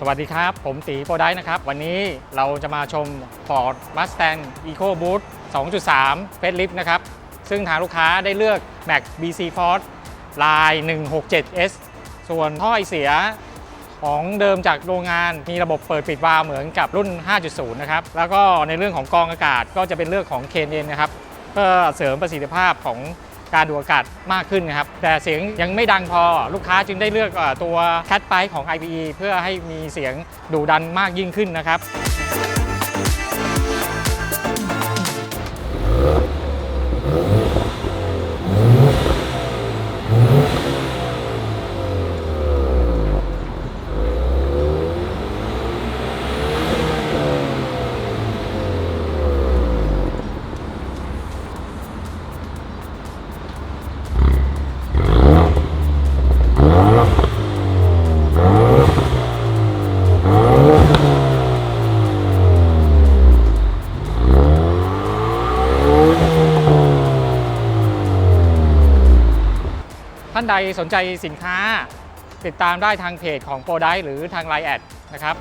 สวัสดีครับ ผมตีโปรได้นะครับ วันนี้เราจะมาชม Ford Mustang EcoBoost 2.3 Facelift นะครับ ซึ่งทางลูกค้าได้เลือก Max BC Force ลาย 167S ส่วนท่อไอเสียของเดิมจากโรงงานมีระบบเปิดปิดวาล์วเหมือนกับรุ่น 5.0 นะครับ แล้วก็ในเรื่องของกองอากาศก็จะเป็นเรื่องของ KN นะครับ เพื่อเสริมประสิทธิภาพของ การดูดอากาศมากขึ้นนะครับ แต่เสียงยังไม่ดังพอลูกค้าจึงได้เลือกตัว Cat p i ของ IPE เพื่อให้มีเสียงดูดันมากยิ่งขึ้นนะครับ ท่านใดสนใจสินค้า ติดตามได้ทางเพจของโปรได้หรือทาง Line แอดนะครับ